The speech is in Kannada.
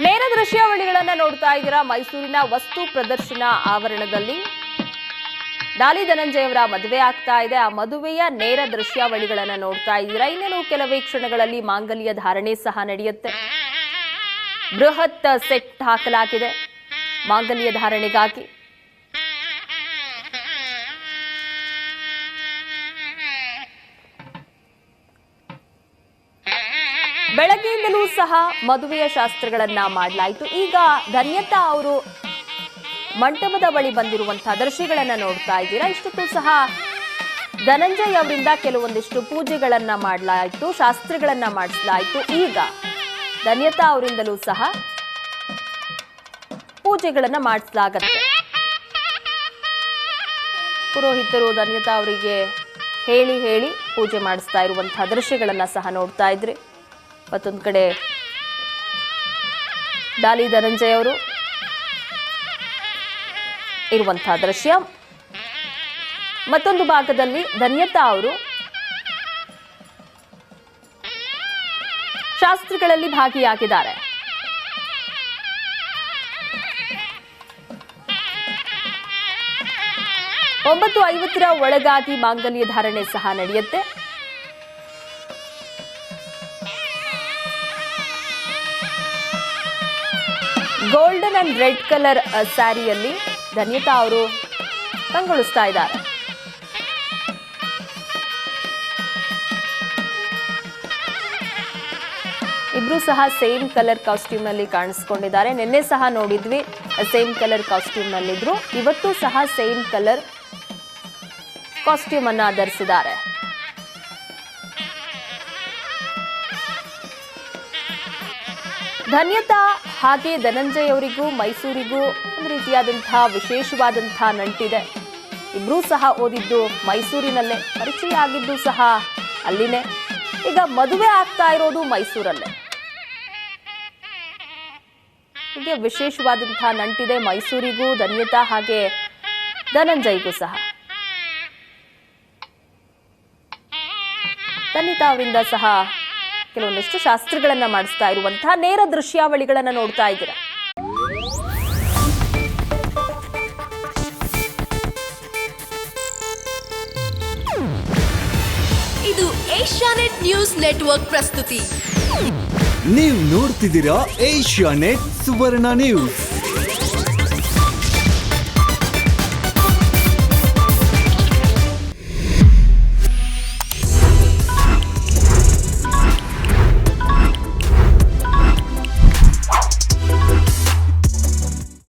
ನೇರ ದೃಶ್ಯಾವಳಿಗಳನ್ನ ನೋಡ್ತಾ ಇದ್ದೀರಾ ಮೈಸೂರಿನ ವಸ್ತು ಪ್ರದರ್ಶನ ಆವರಣದಲ್ಲಿ? ಡಾಲಿ ಧನಂಜಯ ಅವರ ಮದುವೆ ಆಗ್ತಾ ಇದೆ. ಆ ಮದುವೆಯ ನೇರ ದೃಶ್ಯಾವಳಿಗಳನ್ನ ನೋಡ್ತಾ ಇದ್ದೀರಾ? ಇನ್ನೇನು ಕೆಲವೇ ಕ್ಷಣಗಳಲ್ಲಿ ಮಾಂಗಲ್ಯ ಧಾರಣೆ ಸಹ ನಡೆಯುತ್ತೆ. ಬೃಹತ್ ಸೆಟ್ ಹಾಕಲಾಗಿದೆ. ಮಾಂಗಲ್ಯ ಧಾರಣೆಗಾಗಿ ಬೆಳಗ್ಗೆಯಿಂದಲೂ ಸಹ ಮದುವೆಯ ಶಾಸ್ತ್ರಗಳನ್ನ ಮಾಡಲಾಯಿತು. ಈಗ ಧನ್ಯತಾ ಅವರು ಮಂಟಪದ ಬಳಿ ಬಂದಿರುವಂತಹ ದೃಶ್ಯಗಳನ್ನ ನೋಡ್ತಾ ಇದ್ದೀರಾ. ಇಷ್ಟಕ್ಕೂ ಸಹ ಧನಂಜಯ್ ಅವರಿಂದ ಕೆಲವೊಂದಿಷ್ಟು ಪೂಜೆಗಳನ್ನ ಮಾಡಲಾಯಿತು, ಶಾಸ್ತ್ರಗಳನ್ನ ಮಾಡಿಸಲಾಯಿತು. ಈಗ ಧನ್ಯತಾ ಅವರಿಂದಲೂ ಸಹ ಪೂಜೆಗಳನ್ನ ಮಾಡಿಸಲಾಗತ್ತೆ. ಪುರೋಹಿತರು ಧನ್ಯತಾ ಅವರಿಗೆ ಹೇಳಿ ಹೇಳಿ ಪೂಜೆ ಮಾಡಿಸ್ತಾ ಇರುವಂತಹ ದೃಶ್ಯಗಳನ್ನ ಸಹ ನೋಡ್ತಾ ಇದ್ರಿ. ಮತ್ತೊಂದು ಕಡೆ ಡಾಲಿ ಧನಂಜಯ್ ಅವರು ಇರುವಂತಹ ದೃಶ್ಯ. ಮತ್ತೊಂದು ಭಾಗದಲ್ಲಿ ಧನ್ಯತಾ ಅವರು ಶಾಸ್ತ್ರಗಳಲ್ಲಿ ಭಾಗಿಯಾಗಿದ್ದಾರೆ. ಒಂಬತ್ತು ಐವತ್ತರ ಒಳಗಾಗಿ ಮಾಂಗಲ್ಯ ಧಾರಣೆ ಸಹ ನಡೆಯುತ್ತೆ. ಗೋಲ್ಡನ್ ಅಂಡ್ ರೆಡ್ ಕಲರ್ ಸ್ಯಾರಿಯಲ್ಲಿ ಧನ್ಯತಾ ಅವರು ಕಂಗೊಳಿಸ್ತಾ ಇದ್ದಾರೆ. ಇಬ್ರು ಸಹ ಸೇಮ್ ಕಲರ್ ಕಾಸ್ಟ್ಯೂಮ್ ಅಲ್ಲಿ ಕಾಣಿಸ್ಕೊಂಡಿದ್ದಾರೆ. ನಿನ್ನೆ ಸಹ ನೋಡಿದ್ವಿ ಸೇಮ್ ಕಲರ್ ಕಾಸ್ಟ್ಯೂಮ್ ನಲ್ಲಿದ್ರು ಇವತ್ತು ಸಹ ಸೇಮ್ ಕಲರ್ ಕಾಸ್ಟ್ಯೂಮ್ ಅನ್ನ ಧರಿಸಿದ್ದಾರೆ ಧನ್ಯತಾ, ಹಾಗೆ ಧನಂಜಯ್ ಅವರಿಗೂ, ಮೈಸೂರಿಗೂ ಒಂದು ರೀತಿಯಾದಂತಹ ವಿಶೇಷವಾದಂತಹ ನಂಟಿದೆ. ಇಬ್ರೂ ಸಹ ಓದಿದ್ದು ಮೈಸೂರಿನಲ್ಲೇ, ಪರಿಚಯ ಆಗಿದ್ದು ಸಹ ಅಲ್ಲಿನೇ. ಈಗ ಮದುವೆ ಆಗ್ತಾ ಇರೋದು ಮೈಸೂರಲ್ಲೇ. ಹೀಗೆ ವಿಶೇಷವಾದಂತಹ ನಂಟಿದೆ ಮೈಸೂರಿಗೂ, ಧನ್ಯತಾ, ಹಾಗೆ ಧನಂಜಯ್ಗೂ ಸಹ. ಧನ್ಯತಾ ಅವರಿಂದ ಸಹ ಕೆಲವೊಂದಿಷ್ಟು ಶಾಸ್ತ್ರಗಳನ್ನ ಮಾಡಿಸ್ತಾ ಇರುವಂತಹ ನೇರ ದೃಶ್ಯಾವಳಿಗಳನ್ನ ನೋಡ್ತಾ ಇದ್ದೀರಾ? ಇದು ಏಷ್ಯಾನೆಟ್ ನ್ಯೂಸ್ ನೆಟ್ವರ್ಕ್ ಪ್ರಸ್ತುತಿ. ನೀವು ನೋಡ್ತಿದ್ದೀರಾ ಏಷ್ಯಾ ನೆಟ್ ಸುವರ್ಣ ನ್ಯೂಸ್.